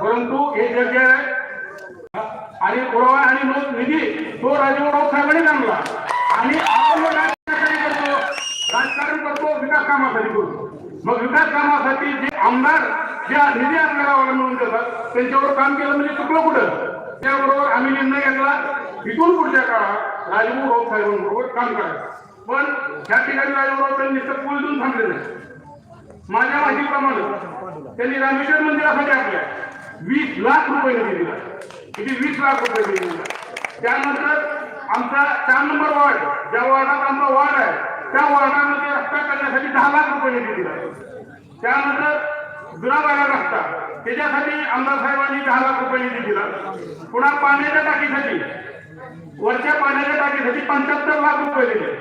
परंतु हे जे आहे. आणि पुरावा आणि मग निधी तो राजूराव साहेबांनी आणला. आणि आपण मग राजकारण करतो. राजकारण करतो विकास कामासाठी करतो मग विकास कामासाठी जे आमदार ज्या निधी आपल्याला अवलंबून देतात त्यांच्यावर काम केलं म्हणजे चुकलं कुठं? त्याबरोबर आम्ही निर्णय घेतला. इथून पुढच्या काळात राजभाऊ राऊत साहेबांबरोबर काम करायचं. पण त्या ठिकाणी राजभाऊ राऊत नुसतं पूल देऊन थांबले नाही माझ्या माहितीप्रमाणे त्यांनी रामेश्वर मंदिरासाठी आपल्या वीस लाख रुपये दिलेला किती? वीस लाख रुपये दिलेला त्यानंतर आमचा चार नंबर वार्ड ज्या वार्डात आमचा वार्ड आहे त्या वार्डामध्ये रस्ता करण्यासाठी दहा लाख रुपये निधी दिला त्यानंतर जुनाबागा रस्ता त्याच्यासाठी आमदार साहेबांनी दहा लाख रुपये निधी दिला. पुन्हा पाण्याच्या टाकीसाठी वरच्या पाण्याच्या टाकीसाठी पंच्याहत्तर लाख रुपये दिले.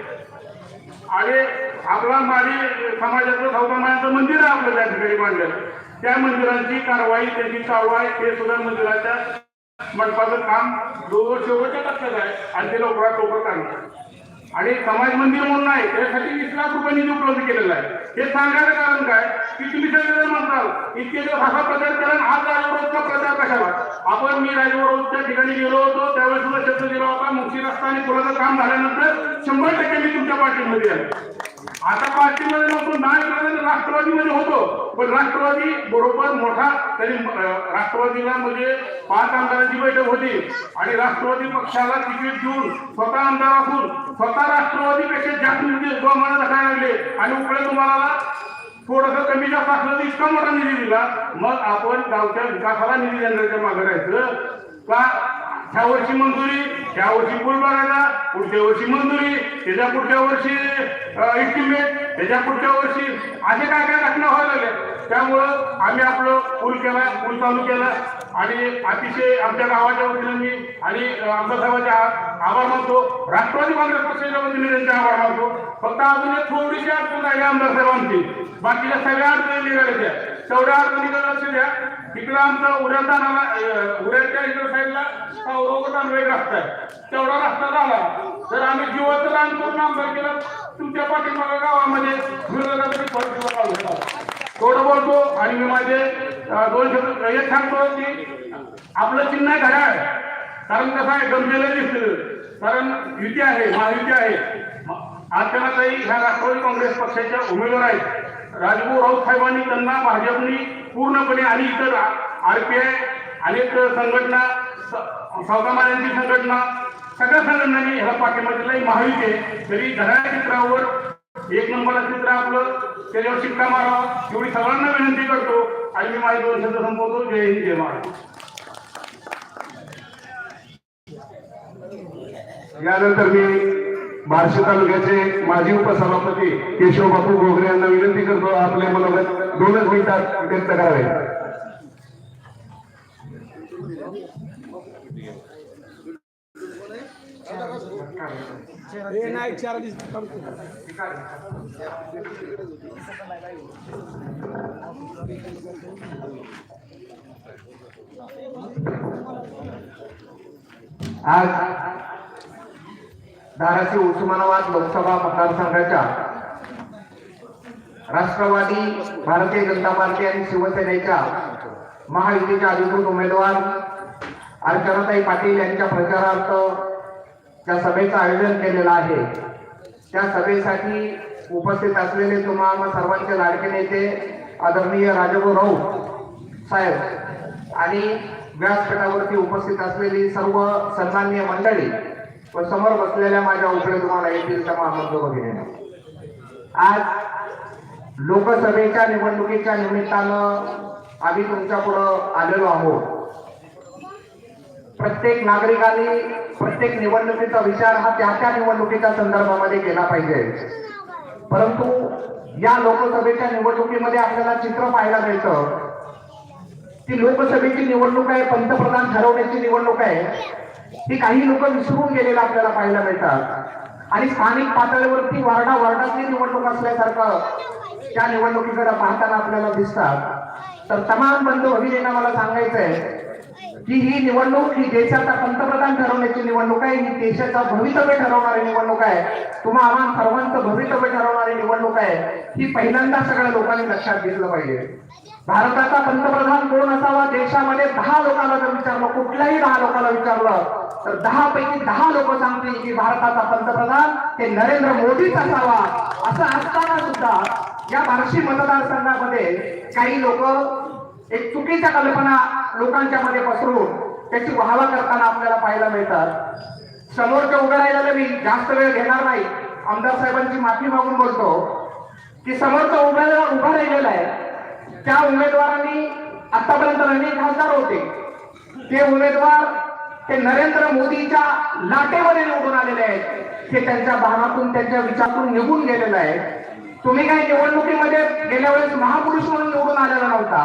आणि आपला माडी समाजाचं सौदामायांचं मंदिर आहे आपलं त्या ठिकाणी बांधलेलं. त्या मंदिरांची कारवाई त्याची चालू आहे ते सुद्धा मंदिराच्या मंडपाचं काम जवळ शेवटच्या टप्प्यात आहे आणि ते लवकरात लवकर करणार आणि समाज मंदिर म्हणून आहे त्यासाठी वीस लाख रुपये निधी उपलब्ध केलेला आहे. हे सांगायचं कारण काय? की तुम्ही सगळे म्हणताल इतके दिवस असा प्रचार केला आणि आज राजवरोधचा प्रचार कशाला? आपण मी राजवरोधच्या ठिकाणी गेलो होतो त्यावेळेस सुद्धा शब्द दिला होता मुक्ती रस्ता आणि पुलाचं काम झाल्यानंतर शंभर टक्के मी तुमच्या पार्टीमध्ये आहे. आता पार्टीमध्ये नव्हतो नाही राष्ट्रवादीमध्ये होतो. पण राष्ट्रवादी बरोबर मोठा तरी राष्ट्रवादीला म्हणजे पाच आमदारांची बैठक होती. आणि राष्ट्रवादी पक्षाला तिकीट देऊन स्वतः आमदार असून स्वतः राष्ट्रवादीपेक्षा जास्त निधी मला दाखवायला लागले. आणि उकडे तुम्हाला थोडस कमी जास्त असलं तर इतका मोठा निधी दिला. मग आपण गावच्या विकासाला निधी देण्याच्या मागे राहायचं. का ह्या वर्षी मंजुरी ह्या वर्षी पूल बघायला पुढच्या वर्षी मंजुरी त्याच्या पुढच्या वर्षी इस्टिमेट त्याच्या पुढच्या वर्षी असे काय काय घटना व्हायला लागल्या. त्यामुळं आम्ही आपलं पूल केला पूल चालू केला. आणि अतिशय आमच्या गावाच्या वतीनं मी आणि अं, साहेबांचे आभार मानतो. राष्ट्रवादी काँग्रेस पक्षाच्या वतीने त्यांचे आभार मानतो. फक्त अजून एक थोडीशी अडचण राहिली आमदार साहेबांची. बाकीच्या सगळ्या अडचणी निघाल्या तेवढ्या अडचणीकडे लक्ष द्या इकडं आमचं उड्या तानाला उड्याच्या इकडे साईडला औरंगाबाद वेग रस्ता. आहे तेवढा रस्ता झाला. तर आम्ही जीवाचं दान करून आमदार केलं. तुमच्या पाठीमागं गावामध्ये विरोधात परिस्थितीला थोडं बोलतो आणि मी माझे दोन शब्द एक सांगतो की आपलं चिन्ह आहे घड्याळ. कारण कसं आहे गमलेलं दिसतं. कारण युती आहे महायुती आहे. आजच्या ह्या राष्ट्रवादी काँग्रेस पक्षाच्या उमेदवार आहेत. राजभाऊ राऊत साहेबांनी त्यांना भाजपनी पूर्णपणे आणि इतर आरपीआय अनेक संघटना सावकामाऱ्यांची संघटना सगळ्या संघटनांनी ह्याला पाठिंबा दिला महायुती आहे. तरी घड्याळ चित्रावर एक नंबरला चित्र आपलं त्याच्यावर शिक्का मारावा एवढी सगळ्यांना विनंती करतो. आणि मी माझे दोन शब्द संपवतो. जय हिंद जय महाराज यानंतर मी बार्शी तालुक्याचे माजी उपसभापती केशव बापू गोगरे यांना विनंती करतो. आपले मनोगत दोनच मिनिटात व्यक्त करावे. आज धाराशिव उस्मानाबाद लोकसभा मतदारसंघाच्या राष्ट्रवादी भारतीय जनता पार्टी आणि शिवसेनेच्या महायुतीच्या अधिकृत उमेदवार अर्चनाताई पाटील यांच्या प्रचारार्थ ज्या सभेचं आयोजन केलेलं आहे त्या सभेसाठी उपस्थित असलेले तुम्हाला सर्वांचे लाडके नेते आदरणीय राजभाऊ राऊत साहेब आणि व्यासपीठावरती उपस्थित असलेली सर्व सन्माननीय मंडळी व समोर बसलेल्या माझ्या उपडे तुम्हाला येथील समाबंध वगैरे आज लोकसभेच्या निवडणुकीच्या निमित्तानं आम्ही तुमच्या पुढं आलेलो आहोत. प्रत्येक नागरिकांनी प्रत्येक निवडणुकीचा विचार हा त्या त्या निवडणुकीच्या संदर्भामध्ये केला पाहिजे. परंतु या लोकसभेच्या निवडणुकीमध्ये आपल्याला चित्र पाहायला मिळतं. ती लोकसभेची निवडणूक आहे पंतप्रधान ठरवण्याची निवडणूक आहे. ती काही लोक विसरून गेलेलं आपल्याला पाहायला मिळतात आणि स्थानिक पातळीवरती वार्डा वार्डातली निवडणूक असल्यासारखं या निवडणुकीकडे पाहताना आपल्याला दिसतात. तर तमाम बंधू भगिनींना मला सांगायचंय की ही निवडणूक ही देशाचा पंतप्रधान ठरवण्याची निवडणूक आहे. ही देशाचा भवितव्य ठरवणारी निवडणूक आहे. तुम्हा आम्हा सर्वांचं भवितव्य ठरवणारी निवडणूक आहे. ही पहिल्यांदा सगळ्या लोकांनी लक्षात घेतलं पाहिजे. भारताचा पंतप्रधान कोण असावा? देशामध्ये दहा लोकांना जर विचारलं कुठल्याही दहा लोकांना विचारलं तर दहा पैकी दहा लोक सांगतील की भारताचा पंतप्रधान हे नरेंद्र मोदीच असावा असं असताना सुद्धा या बार्शी मतदारसंघामध्ये काही लोक एक चुकीच्या कल्पना लोकांच्या मध्ये पसरून त्याची वाहवा करताना आपल्याला पाहायला मिळतात. समोरच्या उभं राहिलेलं मी जास्त वेळ घेणार नाही. आमदार साहेबांची माफी मागून बोलतो. की समोरचा उमेदवार उभा राहिलेला आहे त्या उमेदवारांनी आतापर्यंत अनेक खासदार होते. ते उमेदवार ते नरेंद्र मोदीच्या लाटेमध्ये निवडून आलेले आहेत. ते त्यांच्या भावातून त्यांच्या विचारातून निघून गेलेलं आहे. तुम्ही काय निवडणुकीमध्ये गेल्या वेळेस महापुरुष म्हणून निवडून आलेला नव्हता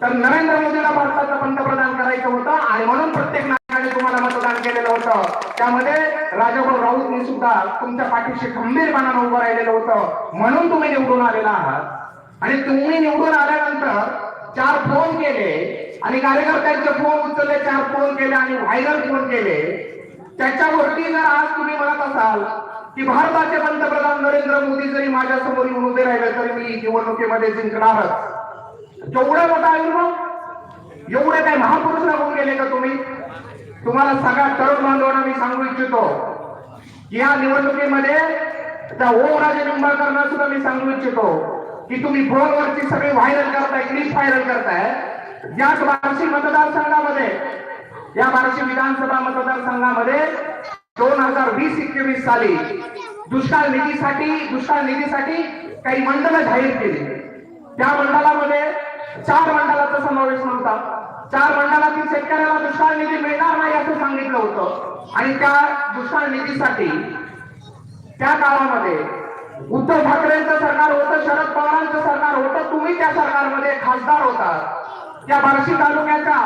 तर नरेंद्र मोदीला भारताचं पंतप्रधान करायचं होतं आणि म्हणून प्रत्येक नागरिकाने तुम्हाला मतदान केलेलं होतं. त्यामध्ये राजाभाऊ राऊतनी सुद्धा तुमच्या पाठीशी खंबीरपणानं उभं राहिलेलं होतं. म्हणून तुम्ही निवडून आलेला आहात. आणि तुम्ही निवडून आल्यानंतर चार फोन केले आणि कार्यकर्त्यांचे फोन उचलले चार फोन केले आणि व्हायरल फोन केले. त्याच्यावरती जर आज तुम्ही म्हणत असाल की भारताचे पंतप्रधान नरेंद्र मोदी जरी माझ्यासमोर येऊन उभे राहिले तरी मी निवडणुकीमध्ये जिंकणारच. जेवढा मोठा आयुर्भाव एवढे काही महापुरुष होऊन गेले का तुम्ही? तुम्हाला सगळ्या तरुण बांधवांना मी सांगू इच्छितो की या निवडणुकीमध्ये त्या ओमराजे हो निंबाळकरांना सुद्धा मी सांगू इच्छितो की तुम्ही फोनवरची सगळी व्हायरल करताय क्लिप व्हायरल करताय. याच बार्शी मतदारसंघामध्ये या बार्शी विधानसभा मतदारसंघामध्ये दोन हजार वीस एकवीस साली दुष्काळ निधीसाठी दुष्काळ निधीसाठी काही मंडळ जाहीर केली. त्या मंडळामध्ये चार मंडळाचा समावेश नव्हता. चार मंडळातील शेतकऱ्याला दुष्काळ निधी मिळणार नाही असं सांगितलं होतं. आणि त्या दुष्काळ निधीसाठी त्या काळामध्ये उद्धव ठाकरेंचं सरकार होतं शरद पवारांचं सरकार होतं तुम्ही त्या सरकारमध्ये खासदार होता. या बार्शी तालुक्याच्या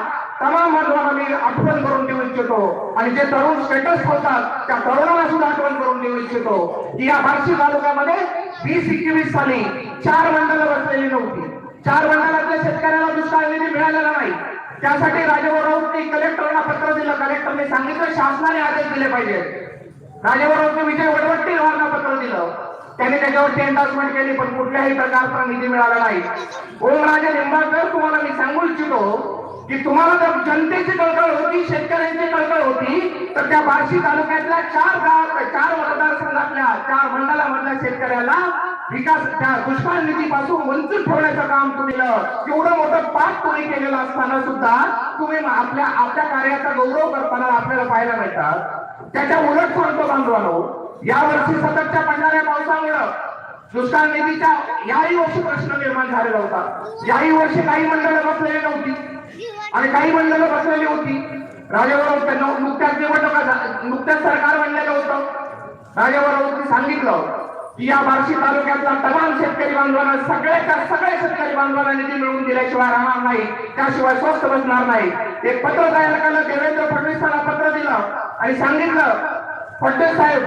तमाम बांधवांना मी आठवण करून देऊ इच्छितो. आणि जे तरुण स्टेटस ठेवतात त्या तरुणांना सुद्धा आठवण करून देऊ इच्छितो. की या बार्शी तालुक्यामध्ये वीस एकवीस साली चार मंडळं बसलेली नव्हती. चार मंडळातल्या शेतकऱ्याला दुष्काळ निधी मिळालेला नाही. त्यासाठी राजेभाऊ राऊतनी कलेक्टरला पत्र दिलं. कलेक्टरने सांगितलं शासनाने आदेश दिले पाहिजे. राजेवरावने विजय वडवट्टीवारांना पत्र दिलं. त्यांनी त्याच्यावरती एन्डॉर्समेंट केली पण कुठल्याही प्रकारचा निधी मिळाला नाही. ओमराजे निंबाळकर तुम्हाला मी सांगू इच्छितो की तुम्हाला जर जनतेची कळकळ होती शेतकऱ्यांची कळकळ होती तर त्या बार्शी तालुक्यातल्या चार गाव चार मतदारसंघातल्या चार मंडळामधल्या शेतकऱ्याला विकास त्या दुष्काळ निधीपासून वंचित ठेवण्याचं काम तुम्ही एवढं मोठं पाठ तुम्ही केलेलं असताना सुद्धा तुम्ही आपल्या आपल्या कार्याचा गौरव करताना आपल्याला पाहायला मिळतात. त्याच्या उलट सांगतो बांधवानो या वर्षी सततच्या पडणाऱ्या पावसामुळं दुष्काळ निधीच्या याही वर्षी प्रश्न निर्माण झालेला होता. याही वर्षी काही मंडळं बसलेली नव्हती. आणि काही मंडळं बसलेली होती. राजेवराव त्यांना नुकत्याच निवडणुका नुकत्याच सरकार बनलेलं होतं. राजेवरावनी सांगितलं की या बार्शी तालुक्यातला तमाम शेतकरी बांधवांना सगळ्याच्या सगळ्या शेतकरी बांधवांना निधी मिळवून दिल्याशिवाय राहणार नाही. त्याशिवाय स्वस्त बसणार नाही. एक पत्र तयार केलं देवेंद्र फडणवीसांना पत्र दिलं आणि सांगितलं फडणवीस साहेब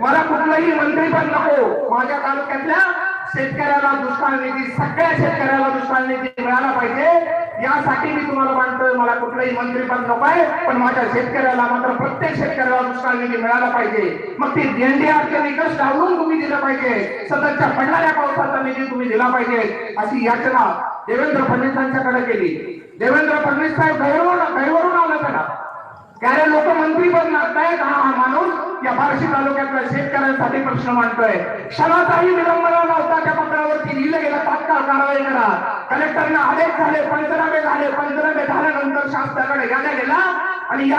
मला कुठलंही मंत्रीपद नको. माझ्या तालुक्यातल्या शेतकऱ्याला दुष्काळ निधी सगळ्या शेतकऱ्याला दुष्काळ निधी मिळाला पाहिजे. यासाठी मी तुम्हाला मानतोय मला कुठलंही मंत्रीपद नको आहे पण माझ्या शेतकऱ्याला मात्र प्रत्येक शेतकऱ्याला दुष्काळ निधी मिळाला पाहिजे. मग ती एनडीआरचे निकष लावून तुम्ही दिलं पाहिजे. सततच्या पडणाऱ्या पावसाचा निधी तुम्ही दिला पाहिजे. अशी याचना देवेंद्र फडणवीसांच्याकडे केली. देवेंद्र फडणवीस साहेब गैरवरून गैरवरून आलं त्याला त्याने लोक मंत्री पण मागतायत हा हा माणूस या बार्शी तालुक्यातल्या शेतकऱ्यांसाठी प्रश्न मांडतोय. क्षणाचाही विलंब नव्हता लावता त्या पत्रावरती लिहिलं गेलं तात्काळ कारवाई करा. कलेक्टरना आदेश झाले पंचनामे झाले. पंचनामे झाल्यानंतर शासनाकडे गाण्या गेला. आणि या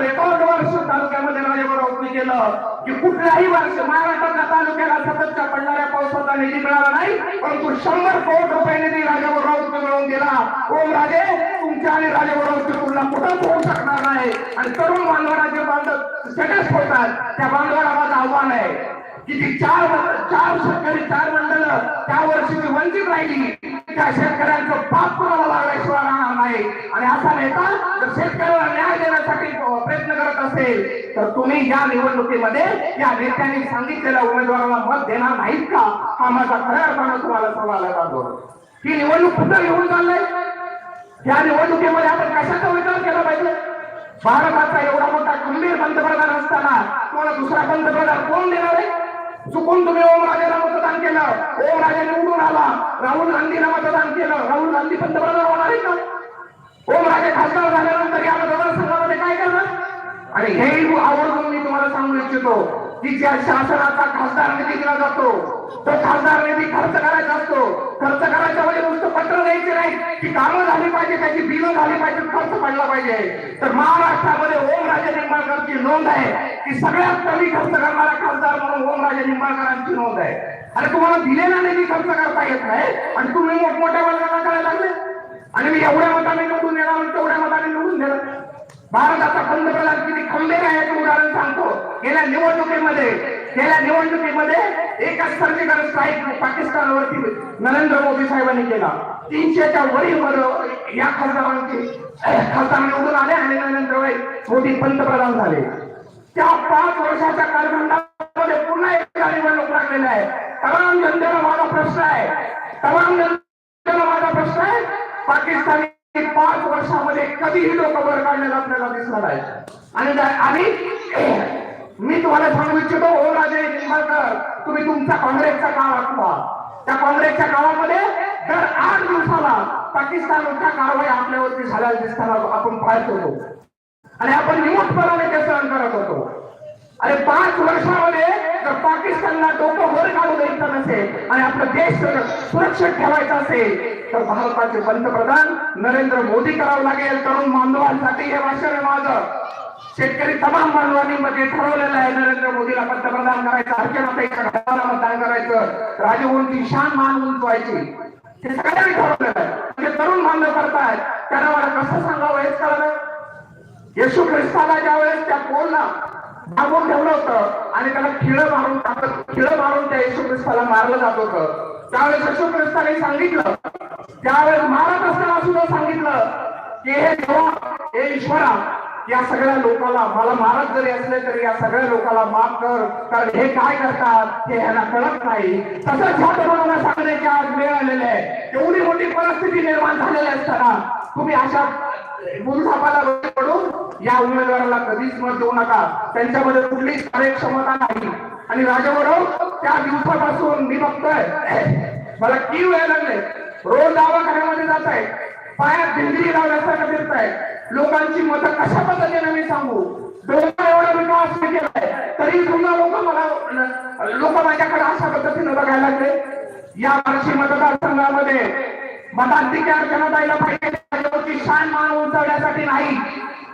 रेकॉर्ड वर्ष तालुक्यामध्ये राजेबरोबर केलं. की कुठल्याही वर्ष महाराष्ट्राच्या तालुक्याला सततच्या पडणाऱ्या पावसाचा निधी मिळाला नाही. परंतु शंभर कोटी रुपये निधी राजावर राऊत मिळवून दिला. ओम राजे तुमच्या आणि राजावर राऊतची तुलना कुठं होऊ शकणार नाही? आणि तरुण बांधवांना जे बांधव स्टेटस होतात त्या बांधवाला माझं आव्हान आहे. की ती चार चार शेतकरी चार मंडळ त्या वर्षी जी वंचित राहिली. शेतकऱ्यांचं पाप कुणाला लागल्याशिवाय राहणार नाही. आणि असा नेता जर शेतकऱ्याला न्याय देण्यासाठी प्रयत्न करत असेल तर तुम्ही या निवडणुकीमध्ये या नेत्यांनी सांगितलेल्या उमेदवाराला मत देणार नाहीत का? हा माझा खऱ्या अर्थानं तुम्हाला सवाल आहे ही निवडणूक कुठं घेऊन चाललंय? या निवडणुकीमध्ये आपण कशाचा विचार केला पाहिजे? भारताचा एवढा मोठा खंबीर पंतप्रधान असताना तुम्हाला दुसरा पंतप्रधान कोण देणार आहे? चुकून तुम्ही ओम राजाला मतदान केलं. ओम राजा निवडून आला. राहुल गांधीला मतदान केलं. राहुल गांधी पंतप्रधान होणार आहे का? ओमराजे खासदार झाल्यानंतर या मतदारसंघामध्ये काय करणार? आणि हेही आवर्जून मी तुम्हाला सांगू इच्छितो. की ज्या शासनाचा खासदार निधी दिला जातो तो खासदार निधी खर्च करायचा असतो. खर्च करायच्या वेळी नुसतं पत्र द्यायचे नाही की कामं झाली पाहिजे त्याची बिलं झाली पाहिजे खर्च पडला पाहिजे. तर महाराष्ट्रामध्ये ओमराजे निंबाळकरची नोंद आहे की सगळ्यात कमी खर्च करणारा खासदार म्हणून ओमराजे निंबाळकरांची नोंद आहे. आणि तुम्हाला दिलेला निधी खर्च करता येत नाही आणि तुम्ही मोठमोठ्या वर्गाला करायला लागले. आणि मी एवढ्या मताने निवडून येणार तेवढ्या मताने निवडून देणार. भारताचा पंतप्रधान किती खंबीर आहे. गेल्या निवडणुकीमध्ये गेल्या निवडणुकीमध्ये एका सर्जिकल स्ट्राईक पाकिस्तानवरती नरेंद्र मोदी साहेबांनी केला. तीनशेच्या वरील वर या खासदारांची खासदार निवडून आले आणि नरेंद्र मोदी पंतप्रधान झाले. त्या पाच वर्षाच्या कालखंडामध्ये पुन्हा एकदा निवडणूक लागलेल्या आहे. तमाम जनतेला माझा प्रश्न आहे. तमाम जनतेला माझा प्रश्न आहे. पाकिस्तानी पाच वर्षामध्ये कधीही लोक वर काढलेला आपल्याला दिसणार आहे. आणि आणि मी तुम्हाला सांगू इच्छितो ओ राजे निंबाळकर तुम्ही तुमचा काँग्रेसचा काळ आठवा. त्या काँग्रेसच्या काळामध्ये दर आठ दिवसाला पाकिस्तानच्या कारवाई आपल्यावरती झाल्या दिसताना आपण पाहत होतो. आणि आपण निमूटपणाने ते सहन करत होतो. अरे पाच वर्षामध्ये जर पाकिस्तानला डोकं वर काढू द्यायचं नसेल आणि आपला देश सुरक्षित ठेवायचा असेल तर भारताचे पंतप्रधान नरेंद्र मोदी करावं लागेल तरुण बांधवांसाठी हे भाषण आहे माझं. शेतकरी तमाम बांधवांनी मध्ये ठरवलेलं आहे नरेंद्र मोदीला पंतप्रधान करायचं अर्चनाताईच्या मतदान करायचं राजवंती शान मान उंचवायची. हे सगळ्यांनी ठरवलेलं आहे. म्हणजे तरुण बांधव करतायत त्यांना मला कसं सांगावं हेच कळलं येशू ख्रिस्ताला ज्या वेळेस त्या पोलला दाबून ठेवलं होतं आणि त्याला खिळ मारून टाकत खिळ मारून त्या येशू ख्रिस्ताला मारलं जात होतं. त्यावेळेस येशू ख्रिस्ताने सांगितलं त्यावेळेस मारत असताना सुद्धा सांगितलं की हे देवा हे ईश्वरा या सगळ्या लोकांना मला महाराज जरी असले तरी या सगळ्या लोकांना माफ कर. कारण हे काय करतात? हे ह्यांना कळत नाही. तसंच ह्या तरुणांना सांगण्याची आज वेळ आलेली आहे. एवढी मोठी परिस्थिती निर्माण झालेली असताना तुम्ही अशा मुलसापाला पडून या उमेदवाराला कधीच मत देऊ नका. त्यांच्यामध्ये कुठलीच कार्यक्षमता नाही. आणि राजाबरोबर त्या दिवसापासून मी बघतोय. मला की वेळ लागले. रोज दवाखान्यामध्ये जात आहे पायात भिंगरी लावल्यासारखं फिरत लोकांची मतं कशा पद्धतीने मी सांगू? डोंगर एवढा विकास मी केलाय. तरी सुद्धा लोक मला लोक माझ्याकडे अशा पद्धतीने बघायला लागले. या वर्षी मतदारसंघामध्ये मताधिकार जनताईला पाहिजे. राजाभाऊची शान मान उंचावण्यासाठी नाही.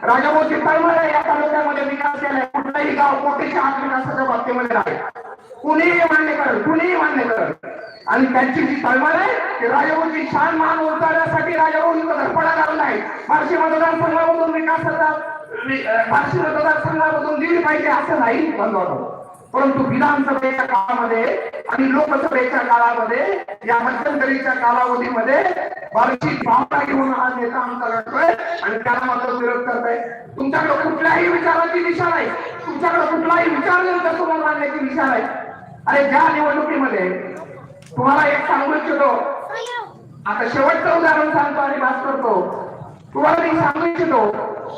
राजाभाऊची तळमळ या तालुक्यामध्ये विकास केलाय. कुठलंही गाव कोटीच्या आत विकासाच्या बाबतीमध्ये नाही. कुणीही मान्य कर कुणीही मान्य कर आणि त्यांची जी तळमळ आहे की राजाभाऊची शान मान उंचावण्यासाठी राजाभाऊ धडपडा लागला आहे. बार्शी मतदारसंघामधून विकासाचा वि- बार्शी मतदारसंघामधून दिली पाहिजे असं नाही बंधवानं परंतु विधानसभेच्या काळामध्ये आणि लोकसभेच्या काळामध्ये या मध्यंतरीच्या कालावधीमध्ये बार्शी भावना घेऊन हा नेता आमचा लढतोय आणि त्याला मात्र विरोध करताय. तुमच्याकडे कुठल्याही विचाराची दिशा नाही. तुमच्याकडे कुठलाही विचार झालं तर तुम्हाला मांडण्याची दिशा नाही. अरे ज्या निवडणुकीमध्ये तुम्हाला एक सांगू इच्छितो. आता शेवटचं उदाहरण सांगतो आणि बात करतो. तुम्हाला मी सांगू इच्छितो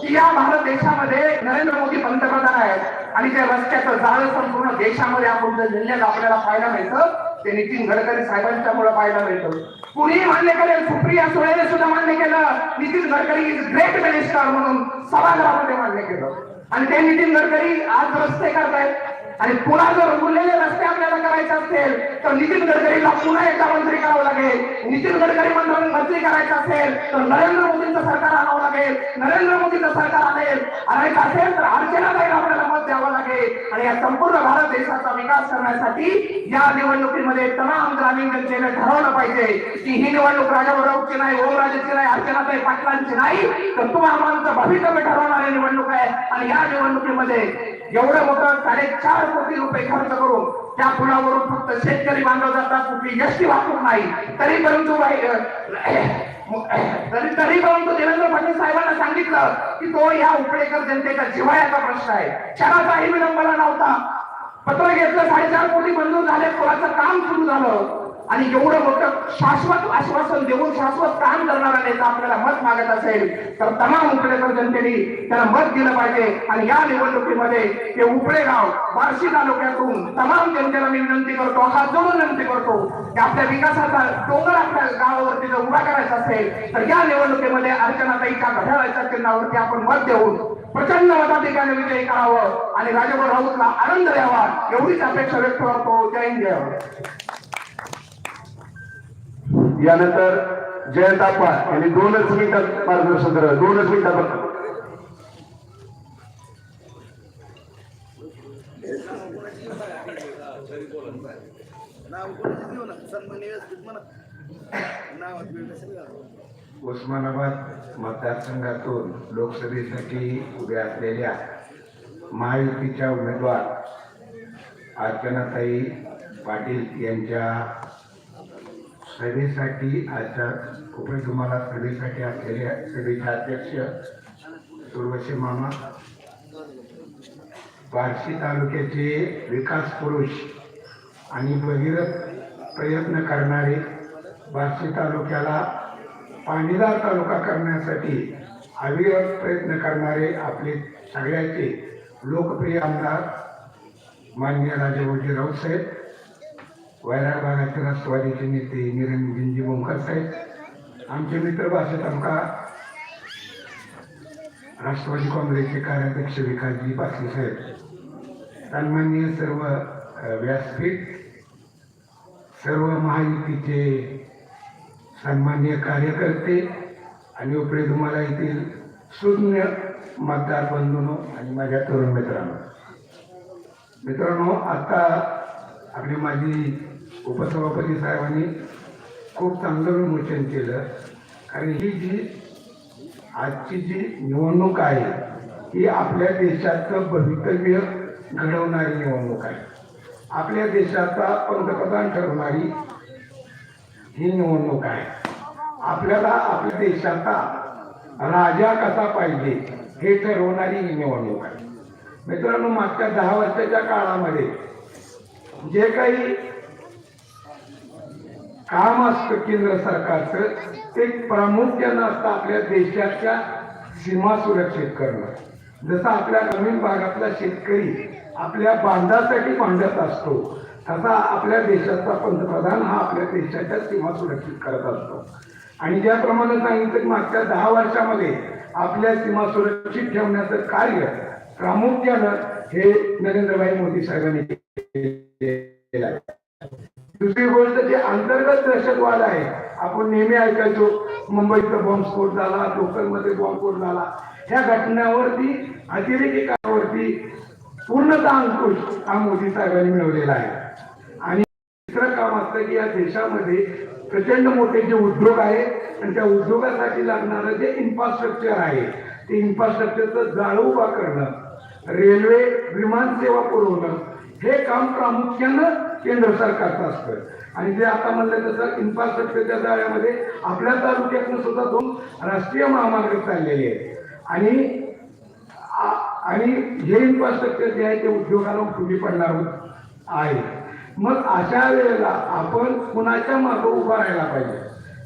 की या भारत देशामध्ये नरेंद्र मोदी पंतप्रधान आहेत. आणि त्या रस्त्याचं जाळं संपूर्ण देशामध्ये आपण जर जिल्ह्यात आपल्याला पाहायला मिळतं ते नितीन गडकरी साहेबांच्या मुळे पाहायला मिळतं. कुणीही मान्य करेल सुप्रिया सुळेने सुद्धा मान्य केलं. Nitin Gadkari is great minister म्हणून सभागृहामध्ये मान्य केलं. आणि ते नितीन गडकरी आज रस्ते करतायत. आणि पुन्हा जर उरलेले रस्ते आपल्याला करायचे असतील तर नितीन गडकरीला पुन्हा एकदा मंत्री करावं लागेल. नितीन गडकरी मंत्री मंत्री करायचं असेल तर नरेंद्र मोदींचं सरकार आणावं लागेल. नरेंद्र मोदींचं सरकार आणेल आणायचं असेल तर अर्चनाताईला आपल्याला मत द्यावं लागेल. आणि या संपूर्ण भारत देशाचा विकास करण्यासाठी या निवडणुकीमध्ये तमाम ग्रामीण जनतेने ठरवलं पाहिजे की ही निवडणूक राजाबरोबरची नाही ओमराजेची नाही अर्चनाताई पाटलांची नाही तर तुम्हाला आम्हाला भवितव्य ठरवणारी निवडणूक आहे. आणि या निवडणुकीमध्ये एवढं मोठं साडेचार कोटी रुपये खर्च करून त्या पुलावरून फक्त शेतकरी बांधव जातात कुठली एसटी वाहतूक नाही. तरी परंतु तरी तरी परंतु देवेंद्र फडणवीस साहेबांना सांगितलं की तो या उपळेकर जनतेचा जिव्हाळ्याचा प्रश्न आहे. क्षणाचाही विलंबला नव्हता पत्र घेतलं साडेचार कोटी मंजूर झाले पुलाचं काम सुरू झालं? आणि एवढं मोठं शाश्वत आश्वासन देऊन शाश्वत काम करणारा नेता आपल्याला मत मागत असेल तर तमाम उकडेकर जनतेने त्याला मत दिलं पाहिजे. आणि या निवडणुकीमध्ये ते उपळे गाव बार्शी तालुक्यातून तमाम जनतेला मी विनंती करतो हात जोडून विनंती करतो की आपल्या विकासाचा डोंगर आपल्या गावावरती जर उभा करायचा असेल तर या निवडणुकीमध्ये अर्चनाताईच्या घड्याळाच्या चिन्हावरती आपण मत देऊन प्रचंड मताधिकाने विजयी करावं. आणि राजाभाऊ राऊतला आनंद द्यावा एवढीच अपेक्षा व्यक्त करतो. जय हिंद. जय यानंतर जयंत आप्पा यांनी दोनच मिनिटात मार्गदर्शन करावं दोनच मिनिटात फक्त. उस्मानाबाद मतदारसंघातून लोकसभेसाठी उभ्या असलेल्या महायुतीच्या उमेदवार अर्चनाताई पाटील यांच्या सभेसाठी आजच्या उपे तुम्हाला सभेसाठी असलेल्या सभेचे अध्यक्ष सुरवशी मामा. बार्शी तालुक्याचे विकास पुरुष आणि भगीरथ प्रयत्न करणारे बार्शी तालुक्याला पाणीदार तालुका करण्यासाठी अविरत प्रयत्न करणारे आपले सगळ्याचे लोकप्रिय आमदार माननीय राजेभाऊजी राऊत साहेब. वैराग भागाचे राष्ट्रवादीचे नेते निरंजनजी बोंकर साहेब आमचे मित्र भाषेत आमका राष्ट्रवादी काँग्रेसचे कार्याध्यक्ष विकासजी पाटील साहेब सन्माननीय सर्व व्यासपीठ सर्व महायुतीचे सन्मान्य कार्यकर्ते आणि उपरे तुम्हाला येथील शून्य मतदार बंधूंनो आणि माझ्या तरुण मित्रांनो. मित्रांनो आता आपली माझी उपसभापती साहेबांनी खूप चांगलं विमोचन केलं. कारण ही जी आजची जी निवडणूक आहे ही आपल्या देशाचं भवितव्य घडवणारी निवडणूक आहे. आपल्या देशाचा पंतप्रधान ठरवणारी ही निवडणूक आहे. आपल्याला आपल्या देशाचा राजा कसा पाहिजे हे ठरवणारी ही निवडणूक आहे. मित्रांनो मागच्या दहा वर्षाच्या काळामध्ये जे काही काम असतं केंद्र सरकारचं ते प्रामुख्यानं असतं आपल्या देशाच्या सीमा सुरक्षित करणं. जसं आपल्या ग्रामीण भागातला शेतकरी आपल्या बांधासाठी बांधत असतो तसा आपल्या देशाचा पंतप्रधान हा आपल्या देशाच्या सीमा सुरक्षित करत असतो. आणि ज्याप्रमाणे सांगितलं की मागच्या दहा वर्षामध्ये आपल्या सीमा सुरक्षित ठेवण्याचं कार्य प्रामुख्यानं हे नरेंद्रभाई मोदी साहेबांनी केलेलं आहे. दुसरी गोष्ट जे अंतर्गत दहशतवाद आहे आपण नेहमी ऐकायचो मुंबईचा बॉम्बस्फोट झाला लोकलमध्ये बॉम्बस्फोट झाला. ह्या घटनावरती अतिरेकिकावरती पूर्णतः अंकुश हा मोदी साहेबांनी मिळवलेला आहे. आणि दुसरं काम असतं की या देशामध्ये प्रचंड मोठे जे उद्योग आहे आणि त्या उद्योगासाठी लागणारं जे इन्फ्रास्ट्रक्चर आहे ते इन्फ्रास्ट्रक्चरचं जाळं उभा करणं रेल्वे विमान सेवा पुरवणं हे काम प्रामुख्यानं केंद्र सरकारचं असतं. आणि जे आता म्हणलं तसं इन्फ्रास्ट्रक्चरच्या जाळ्यामध्ये आपल्या तालुक्यातनं सुद्धा दोन राष्ट्रीय महामार्ग चाललेले आहेत. आणि आणि हे इन्फ्रास्ट्रक्चर जे आहे ते उद्योगाला उपयोगी पडणार आहे. मग अशा वेळेला आपण कुणाच्या मागं उभा राहायला पाहिजे?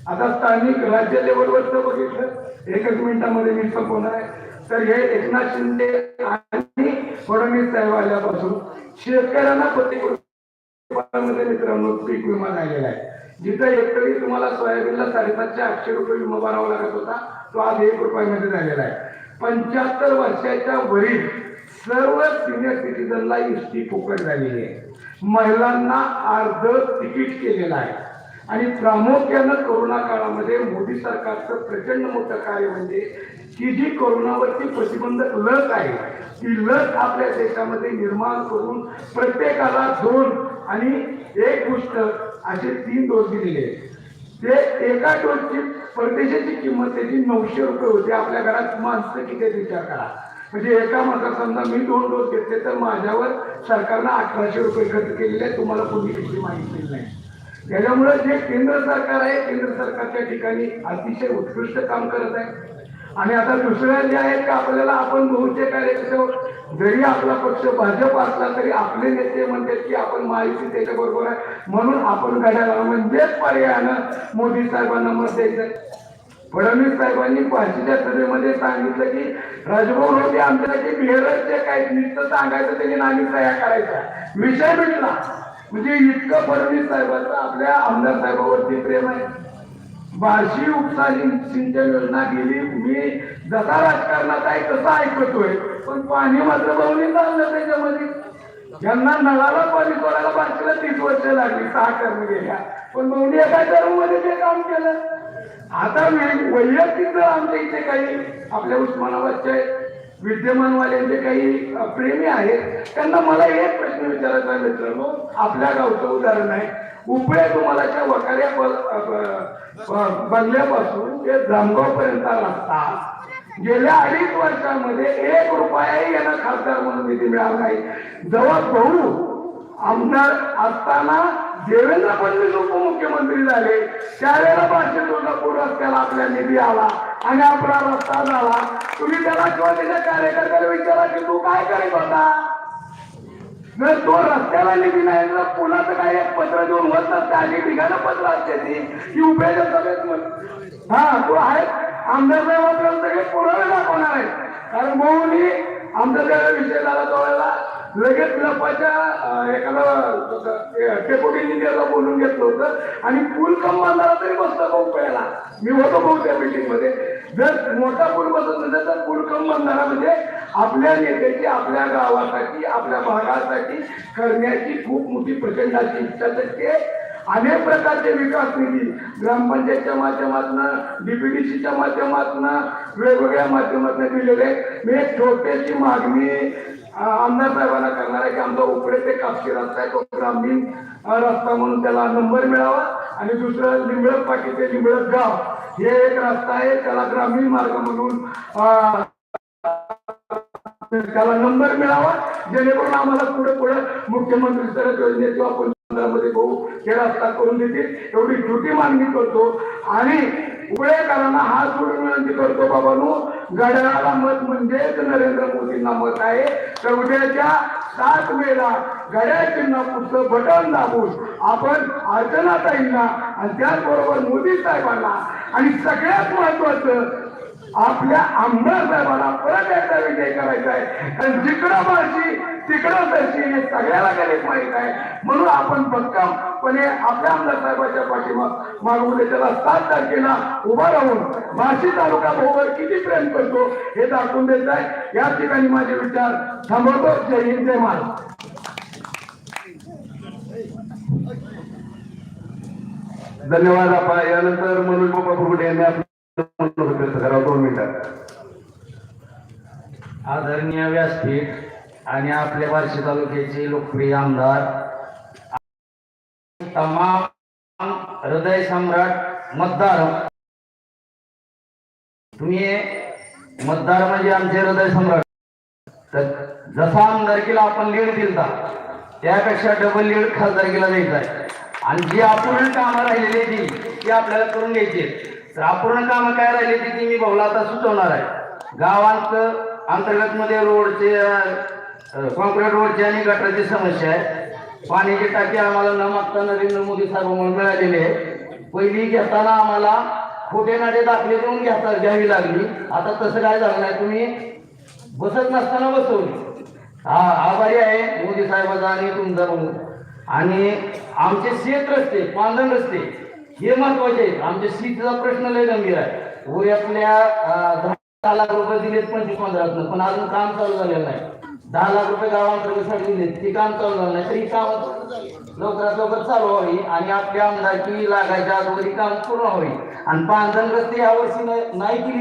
आता स्थानिक राज्य लेवलवरचं बघितलं. एकच मिनिटामध्ये मी संपवणार आहे. तर हे एकनाथ शिंदे आणि फडणवीस साहेब आल्यापासून शेतकऱ्यांना प्रतिकृत मित्रांनो पीक विमा झालेला आहे. जिथं एकरी तुम्हाला सोयाबीनला साडेसातशे आठशे रुपये विमा भरावा लागत होता तो आज एक रुपयामध्ये झालेला आहे. पंच्याहत्तर वर्षाच्या वरील सर्व सिनियर सिटीजनला इष्टी फुकट झालेली आहे. महिलांना अर्ध तिकीट केलेलं आहे. आणि प्रामुख्यानं कोरोना काळामध्ये मोदी सरकारचं प्रचंड मोठं कार्य म्हणजे की जी कोरोनावरती प्रतिबंधक लस आहे ती लस आपल्या देशामध्ये निर्माण करून प्रत्येकाला दोन आणि एक गोष्ट असे तीन डोस दिलेले आहेत. ते एका डोसची परदेशाची किंमत त्याची नऊशे रुपये होती. आपल्या घरात माणसं किती विचार करा. म्हणजे एका माणसा समजा मी दोन डोस घेतले तर माझ्यावर सरकारनं अठराशे रुपये खर्च केलेले आहेत. तुम्हाला कोणी त्याची माहिती नाही. त्याच्यामुळे जे केंद्र सरकार आहे केंद्र सरकारच्या ठिकाणी अतिशय उत्कृष्ट काम करत आहे. आणि आता दुसऱ्या जे आहेत का आपल्याला आपण बहुतेक कार्यक्रम जरी आपला पक्ष भाजप असला तरी आपले नेते म्हणतात की आपण माहिती त्याच्या बरोबर आहे. म्हणून आपण घड्याला म्हणजेच पर्यायानं मोदी साहेबांना मत द्यायचं. फडणवीस साहेबांनी पाचशेच्या सभेमध्ये सांगितलं की राजभवन होते आमच्यासाठी बिहेरचे काय नुसतं सांगायचं त्यांनी नामी तयार करायचा विषय मिटला. म्हणजे इतकं फडणवीस साहेबांचं आपल्या आमदार साहेबावरती प्रेम आहे. बार्शी उपसा सिंचन योजना गेली. मी जसा राजकारणात आहे तसा ऐकतोय. पण पाणी मात्र बहुनी चाललं त्याच्यामध्ये. ज्यांना नळाला पाणी सोडायला बारशीला तीस वर्ष लागली सहा कर्म गेल्या. पण बघून एका टर्ममध्ये ते काम केलं. आता मी वैयक्तिक जर आमच्या इथे काही आपल्या उस्मानाबादचे विद्यमानवाल्यांचे काही प्रेमी आहेत. त्यांना मला एक प्रश्न विचारायचा मित्रांनो. आपल्या गावचं उदाहरण आहे. उपळे तुम्हाला त्या वकाऱ्या ब- बंगल्यापासून ते जामगाव पर्यंत रस्ता. गेल्या अडीच वर्षामध्ये एक रुपयाही यांना खासदार म्हणून निधी मिळाला नाही. जवळ भाऊ आमदार असताना देवेंद्र फडणवीस उपमुख्यमंत्री झाले त्यावेळेला पाचशे सोलापूर रस्त्याला आपल्या निधी आला आणि आपला रस्ता झाला. तुम्ही त्याला किंवा त्याच्या कार्यकर्त्याला विचारा की तू काय करीत होता? जर तो रस्त्याला निधी नाही तर कोणाचं काही एक पत्र देऊन होत नसते आणि ठिकाणं पत्र असते ती. की उभ्याच्या सभेत मग हा तू आहे आमदार साहेब आपल्याला सगळे पुरावे दाखवणार आहे कारण भाऊनी आमचा त्यावेळेला विषय झाला त्यावेळेला लगेच लपाच्या एकाला एखादा डेप्युटी इंजिनियरला बोलून घेतलं होतं. आणि पूल कम बांधायला तरी बसला भाऊ पहिला मी होतो भाऊ त्या मीटिंगमध्ये जर मोठा पूल बसत नसेल तर पूल कम बांधायला म्हणजे आपल्या नेत्याची आपल्या गावासाठी आपल्या भागासाठी करण्याची खूप मोठी प्रचंड अशी इच्छा असते. अनेक प्रकारचे विकास निधी ग्रामपंचायतच्या माध्यमातून डीपीडीसीच्या माध्यमातून वेगवेगळ्या माध्यमातून दिलेले मी एक छोटीशी मागणी आमदार साहेबांना करणार आहे की आमचा उपडे ते कापशी रस्ता आहे तो ग्रामीण रस्ता म्हणून त्याला नंबर मिळावा. आणि दुसरं लिंबळक पाटी ते लिंबळक गाव हे एक रस्ता आहे त्याला ग्रामीण मार्ग म्हणून त्याला नंबर मिळावा. जेणेकरून आम्हाला पुढे पुढे मुख्यमंत्री सरळ योजनेत आपण भाऊ हे रस्ता करून देतील. एवढी छोटी मागणी करतो. आणि उबळेकरांना हात जोडून विनंती करतो बाबांनो घड्याळाला मत म्हणजेच नरेंद्र मोदींना मत आहे. तेवढ्याच्या सात वेळा घड्याळ चिन्ह बटन दाबून आपण अर्चनाताईंना आणि त्याचबरोबर मोदी साहेबांना आणि सगळ्यात महत्वाचं आपल्या आमदार साहेबांना परत एकदा विजय करायचा आहे. कारण जिकडं माझी तिकडं सरशी हे सगळ्याला गरीब माहीत आहे. म्हणून आपण भक्कमपणे आपल्या आमदार साहेबाच्या पाठीमाग मागवले त्याला सात तारखेला उभा राहून बार्शी तालुका भाऊवर किती प्रेम करतो हे दाखवून देत आहे. या ठिकाणी माझे विचार थांबवतो. जय हिंद जय महाराज धन्यवाद आपण यानंतर मनोज बाबा फुगडे यांनी आपलं दोन मिनिटात आदरणीय व्यासपीठ आणि आपल्या बार्शी तालुक्याचे लोकप्रिय आमदार तमाम हृदय सम्राट मतदार. तुम्ही मतदार म्हणजे आमचे हृदय सम्राट. तर जसा आमदारकीला आपण लीड दिलता. त्यापेक्षा डबल लीड खासदारकीला द्यायचा आहे. आणि जी अपूर्ण कामं राहिलेली ती ती आपल्याला करून घ्यायची तर अपूर्ण कामं काय राहिली ती ती मी भाऊला आता सुचवणार आहे. गावांत अंतर्गत मध्ये रोडचे कॉन्क्रीट रोडची आणि गटाची समस्या आहे. पाण्याची टाकी आम्हाला न मागता नरेंद्र मोदी साहेबांमुळे मिळालेली आहे. पहिली घेताना आम्हाला खोटे नाटे दाखले देऊन घेता घ्यावी लागली. आता तसं काय झालं नाही. तुम्ही बसत नसताना बसवली हा आभारी आहे मोदी साहेबाचा आणि तुमचा आणि आमचे शेत रस्ते पांधन रस्ते हे महत्त्वाचे आहेत. आमच्या शेतीचा प्रश्न लय गंभीर आहे. वयातल्या दहा लाख रुपये दिलेत पंचवीस पंधरा पण अजून काम चालू झालेलं नाही. दहा लाख रुपये गावांतर्गत दिलेत. ते काम चालू झालं नाही तरी काम लवकरात लवकर चालू व्हावी आणि आपल्या आमदारकी लागायच्या अगोदर ही काम पूर्ण होईल आणि पांधन रस्ते यावर्षी नाही केली.